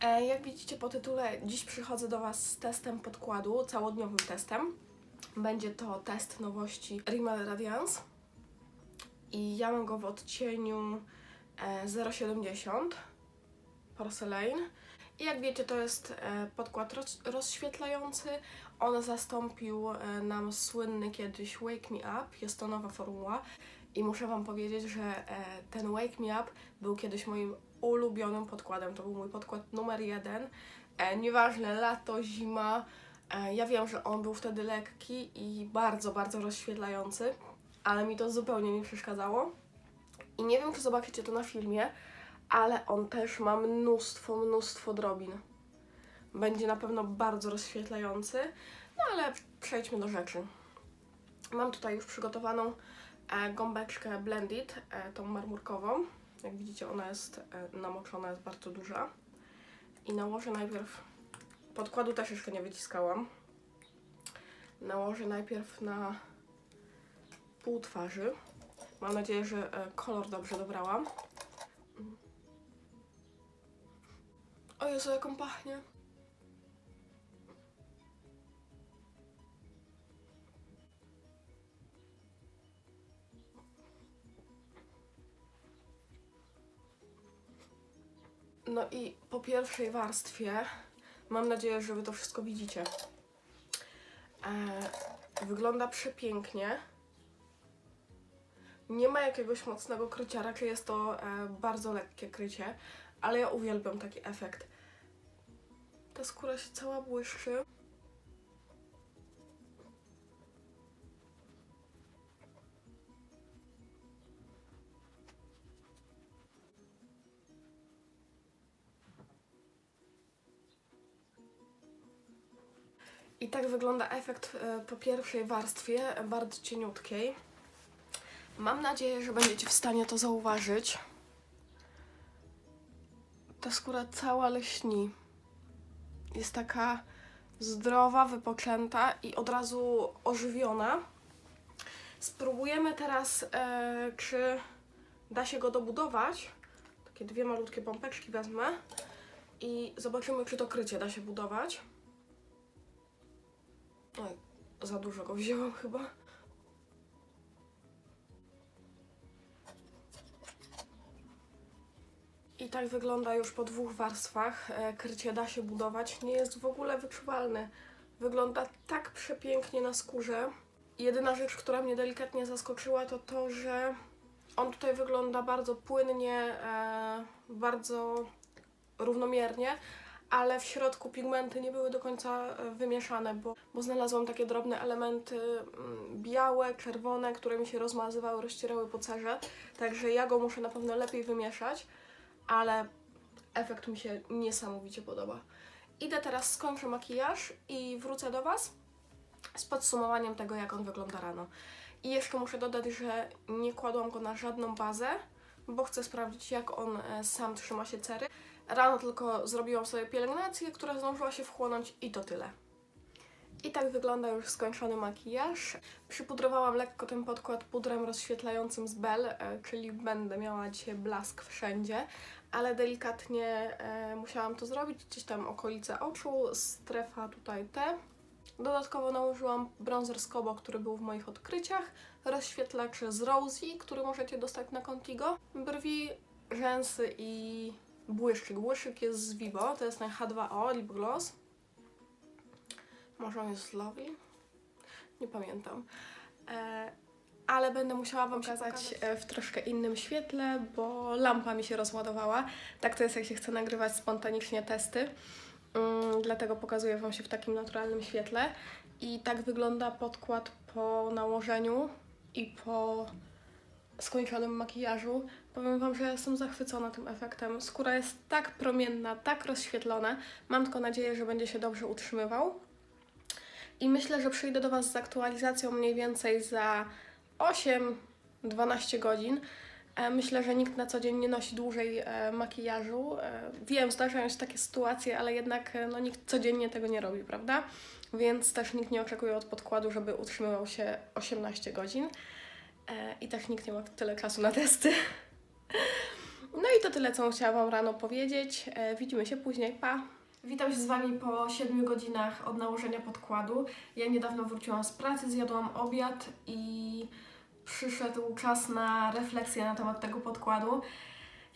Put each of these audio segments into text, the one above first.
E, Jak widzicie po tytule, dziś przychodzę do Was z testem podkładu, całodniowym testem. Będzie to test nowości Rimmel Radiance i ja mam go w odcieniu e, 0,70 Porcelain. I jak wiecie, to jest e, podkład roz, rozświetlający. On zastąpił e, nam słynny kiedyś Wake Me Up. Jest to nowa formuła. I muszę Wam powiedzieć, że e, ten Wake Me Up był kiedyś moim ulubionym podkładem. To był mój podkład numer jeden. E, nieważne, lato, zima. E, ja wiem, że on był wtedy lekki i bardzo, bardzo rozświetlający, ale mi to zupełnie nie przeszkadzało. I nie wiem, czy zobaczycie to na filmie, ale on też ma mnóstwo, mnóstwo drobin. Będzie na pewno bardzo rozświetlający, no ale przejdźmy do rzeczy. Mam tutaj już przygotowaną e, gąbeczkę Blended, tą marmurkową. Jak widzicie, ona jest e, namoczona, jest bardzo duża. I nałożę najpierw, podkładu też jeszcze nie wyciskałam. Nałożę najpierw na pół twarzy. Mam nadzieję, że e, kolor dobrze dobrałam. O Jezu, jak on pachnie. No i po pierwszej warstwie mam nadzieję, że Wy to wszystko widzicie. E, wygląda przepięknie. Nie ma jakiegoś mocnego krycia, raczej jest to e, bardzo lekkie krycie, ale ja uwielbiam taki efekt. Ta skóra się cała błyszczy. Wygląda efekt e, po pierwszej warstwie, bardzo cieniutkiej. Mam nadzieję, że będziecie w stanie to zauważyć. Ta skóra cała leśni. Jest taka zdrowa, wypoczęta i od razu ożywiona. Spróbujemy teraz, e, czy da się go dobudować. Takie dwie malutkie pompeczki wezmę i zobaczymy, czy to krycie da się budować. Oj, za dużo go wzięłam chyba. I tak wygląda już po dwóch warstwach. E, Krycie da się budować. Nie jest w ogóle wyczuwalny. Wygląda tak przepięknie na skórze. Jedyna rzecz, która mnie delikatnie zaskoczyła, to to, że on tutaj wygląda bardzo płynnie, e, bardzo równomiernie, ale w środku pigmenty nie były do końca e, wymieszane, bo, bo znalazłam takie drobne elementy mm, białe, czerwone, które mi się rozmazywały, rozcierały po cerze. Także ja go muszę na pewno lepiej wymieszać, ale efekt mi się niesamowicie podoba. Idę teraz, skończę makijaż i wrócę do Was z podsumowaniem tego, jak on wygląda rano. I jeszcze muszę dodać, że nie kładłam go na żadną bazę, bo chcę sprawdzić, jak on e, sam trzyma się cery. Rano tylko zrobiłam sobie pielęgnację, która zdążyła się wchłonąć i to tyle. I tak wygląda już skończony makijaż. Przypudrowałam lekko ten podkład pudrem rozświetlającym z Bell, e, czyli będę miała dzisiaj blask wszędzie, ale delikatnie e, musiałam to zrobić, gdzieś tam okolice oczu, strefa tutaj te. Dodatkowo nałożyłam bronzer z Kobo, który był w moich odkryciach, rozświetlacz z Rosie, który możecie dostać na Contigo, brwi, rzęsy i błyszczyk. Błyszczyk jest z Vivo, to jest ten H2O Lip Gloss. Może on jest z Lovely? Nie pamiętam. E, ale będę musiała Wam pokazać e, w troszkę innym świetle, bo lampa mi się rozładowała. Tak to jest, jak się chce nagrywać spontanicznie testy. Mm, dlatego pokazuję Wam się w takim naturalnym świetle. I tak wygląda podkład po nałożeniu i po skończonym makijażu. Powiem Wam, że jestem zachwycona tym efektem. Skóra jest tak promienna, tak rozświetlona. Mam tylko nadzieję, że będzie się dobrze utrzymywał. I myślę, że przyjdę do Was z aktualizacją mniej więcej za 8-12 godzin. E, Myślę, że nikt na co dzień nie nosi dłużej e, makijażu. E, wiem, zdarzają się takie sytuacje, ale jednak no, nikt codziennie tego nie robi, prawda? Więc też nikt nie oczekuje od podkładu, żeby utrzymywał się 18 godzin. I też nikt nie ma tyle czasu na testy. No i to tyle, co chciałam Wam rano powiedzieć. E, widzimy się później. Pa! Witam się z Wami po 7 godzinach od nałożenia podkładu. Ja niedawno wróciłam z pracy, zjadłam obiad i przyszedł czas na refleksję na temat tego podkładu.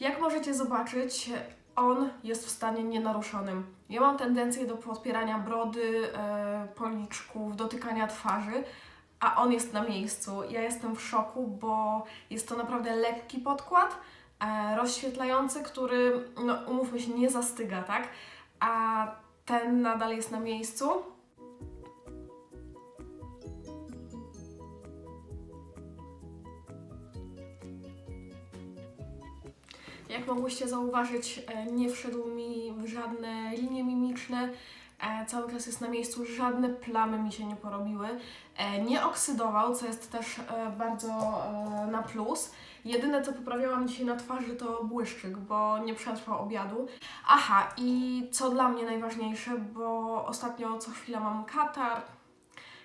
Jak możecie zobaczyć, on jest w stanie nienaruszonym. Ja mam tendencję do podpierania brody, e, policzków, dotykania twarzy, a on jest na miejscu. Ja jestem w szoku, bo jest to naprawdę lekki podkład, e, rozświetlający, który, no umówmy się, nie zastyga, tak? A ten nadal jest na miejscu. Jak mogłyście zauważyć, e, nie wszedł mi w żadne linie mimiczne, cały czas jest na miejscu, żadne plamy mi się nie porobiły. E, Nie oksydował, co jest też e, bardzo e, na plus. Jedyne, co poprawiałam dzisiaj na twarzy, to błyszczyk, bo nie przetrwał obiadu. Aha, i co dla mnie najważniejsze, bo ostatnio co chwila mam katar,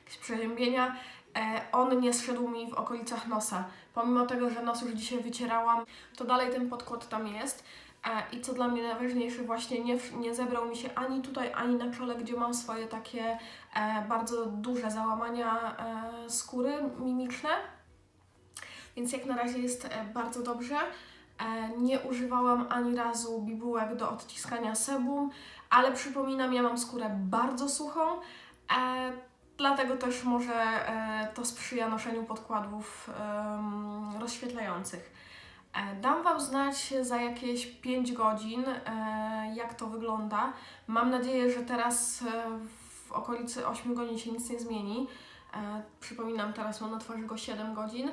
jakieś przeziębienia, e, on nie zszedł mi w okolicach nosa. Pomimo tego, że nos już dzisiaj wycierałam, to dalej ten podkład tam jest. E, I co dla mnie najważniejsze, właśnie nie, nie zebrał mi się ani tutaj, ani na czole, gdzie mam swoje takie e, bardzo duże załamania e, skóry mimiczne. Więc jak na razie jest bardzo dobrze. Nie używałam ani razu bibułek do odciskania sebum, ale przypominam, ja mam skórę bardzo suchą, dlatego też może to sprzyja noszeniu podkładów rozświetlających. E, Dam Wam znać za jakieś 5 godzin, e, jak to wygląda. Mam nadzieję, że teraz e, w okolicy 8 godzin się nic nie zmieni. Przypominam, teraz mam na twarzy go 7 godzin.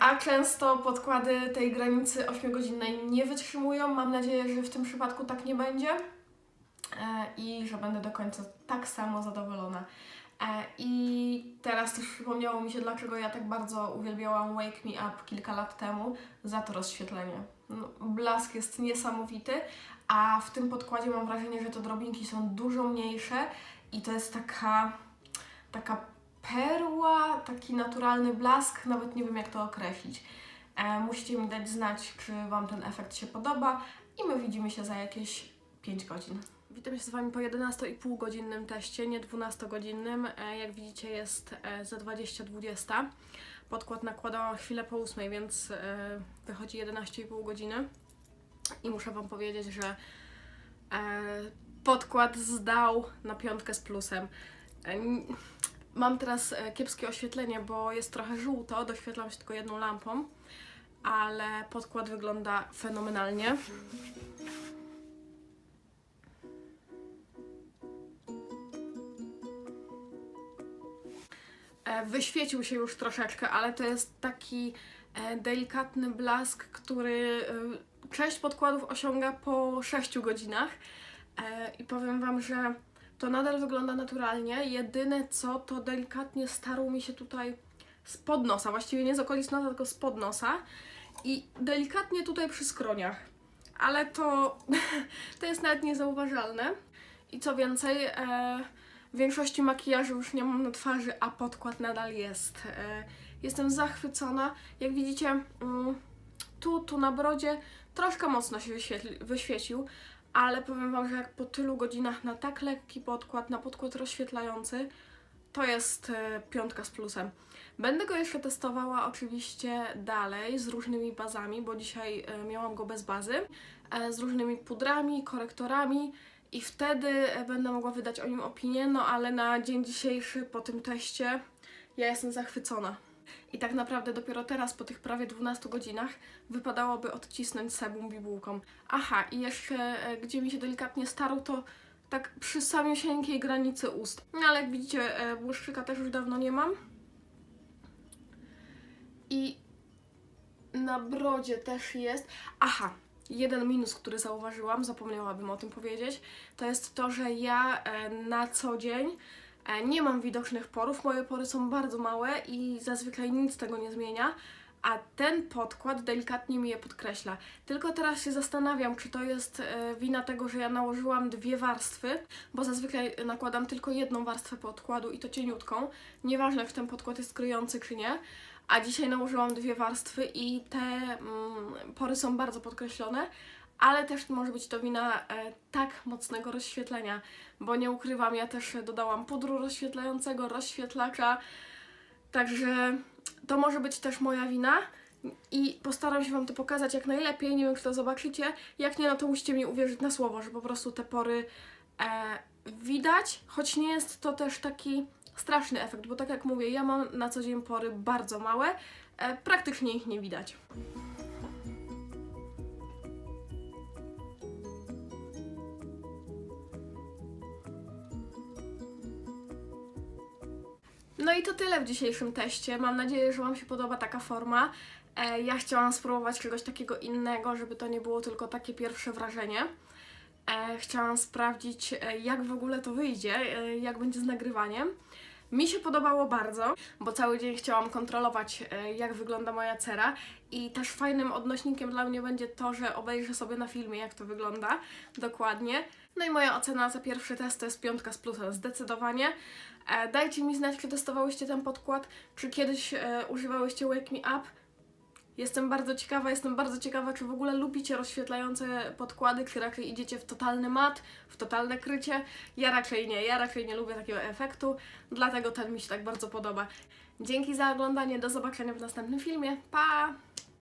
A często podkłady tej granicy 8-godzinnej nie wytrzymują. Mam nadzieję, że w tym przypadku tak nie będzie i że będę do końca tak samo zadowolona. E, I teraz też przypomniało mi się, dlaczego ja tak bardzo uwielbiałam Wake Me Up kilka lat temu za to rozświetlenie. No, blask jest niesamowity, a w tym podkładzie mam wrażenie, że te drobinki są dużo mniejsze i to jest taka, taka perła, taki naturalny blask, nawet nie wiem jak to określić. E, musicie mi dać znać, czy Wam ten efekt się podoba i my widzimy się za jakieś 5 godzin. Witam się z Wami po 11,5 godzinnym teście, nie 12-godzinnym. E, Jak widzicie jest e, za 20-20. Podkład nakładałam chwilę po 8, więc e, wychodzi 11,5 godziny. I muszę Wam powiedzieć, że podkład zdał na piątkę z plusem. Mam teraz kiepskie oświetlenie, bo jest trochę żółto, doświetlam się tylko jedną lampą, ale podkład wygląda fenomenalnie. Wyświecił się już troszeczkę, ale to jest taki e, delikatny blask, który e, część podkładów osiąga po 6 godzinach. E, I powiem Wam, że to nadal wygląda naturalnie. Jedyne co, to delikatnie starł mi się tutaj spod nosa, właściwie nie z okolic nosa, tylko spod nosa i delikatnie tutaj przy skroniach. Ale to, to jest nawet niezauważalne. I co więcej, e, większości makijażu już nie mam na twarzy, a podkład nadal jest. E, jestem zachwycona. Jak widzicie, mm, tu, tu na brodzie troszkę mocno się wyświecił, ale powiem Wam, że jak po tylu godzinach na tak lekki podkład, na podkład rozświetlający, to jest e, piątka z plusem. Będę go jeszcze testowała oczywiście dalej z różnymi bazami, bo dzisiaj e, miałam go bez bazy, z różnymi pudrami, korektorami i wtedy e, będę mogła wydać o nim opinię, no ale na dzień dzisiejszy po tym teście ja jestem zachwycona. I tak naprawdę dopiero teraz, po tych prawie 12 godzinach, wypadałoby odcisnąć sebum bibułką. Aha, i jeszcze e, gdzie mi się delikatnie starł, to tak przy samiusieńkiej granicy ust. No ale jak widzicie, e, błyszczyka też już dawno nie mam. I na brodzie też jest. Aha, jeden minus, który zauważyłam, zapomniałabym o tym powiedzieć, to jest to, że ja e, na co dzień e, nie mam widocznych porów. Moje pory są bardzo małe i zazwyczaj nic tego nie zmienia. A ten podkład delikatnie mi je podkreśla. Tylko teraz się zastanawiam, czy to jest e, wina tego, że ja nałożyłam dwie warstwy, bo zazwyczaj nakładam tylko jedną warstwę podkładu i to cieniutką. Nieważne, czy ten podkład jest kryjący, czy nie a dzisiaj nałożyłam dwie warstwy i te mm, pory są bardzo podkreślone, ale też może być to wina e, tak mocnego rozświetlenia, bo nie ukrywam, ja też dodałam pudru rozświetlającego, rozświetlacza, także to może być też moja wina i postaram się Wam to pokazać jak najlepiej, nie wiem czy to zobaczycie, jak nie, no to musicie mi uwierzyć na słowo, że po prostu te pory e, widać, choć nie jest to też taki straszny efekt, bo tak jak mówię, ja mam na co dzień pory bardzo małe, e, praktycznie ich nie widać. No i to tyle w dzisiejszym teście. Mam nadzieję, że Wam się podoba taka forma. E, ja chciałam spróbować czegoś takiego innego, żeby to nie było tylko takie pierwsze wrażenie. E, chciałam sprawdzić, jak w ogóle to wyjdzie, jak będzie z nagrywaniem. Mi się podobało bardzo, bo cały dzień chciałam kontrolować, e, jak wygląda moja cera i też fajnym odnośnikiem dla mnie będzie to, że obejrzę sobie na filmie, jak to wygląda dokładnie. No i moja ocena za pierwszy test to jest piątka z plusem, zdecydowanie. E, dajcie mi znać, czy testowałyście ten podkład, czy kiedyś e, używałyście Wake Me Up. Jestem bardzo ciekawa, jestem bardzo ciekawa, czy w ogóle lubicie rozświetlające podkłady, czy raczej idziecie w totalny mat, w totalne krycie. Ja raczej nie, ja raczej nie lubię takiego efektu, dlatego ten mi się tak bardzo podoba. Dzięki za oglądanie, do zobaczenia w następnym filmie. Pa!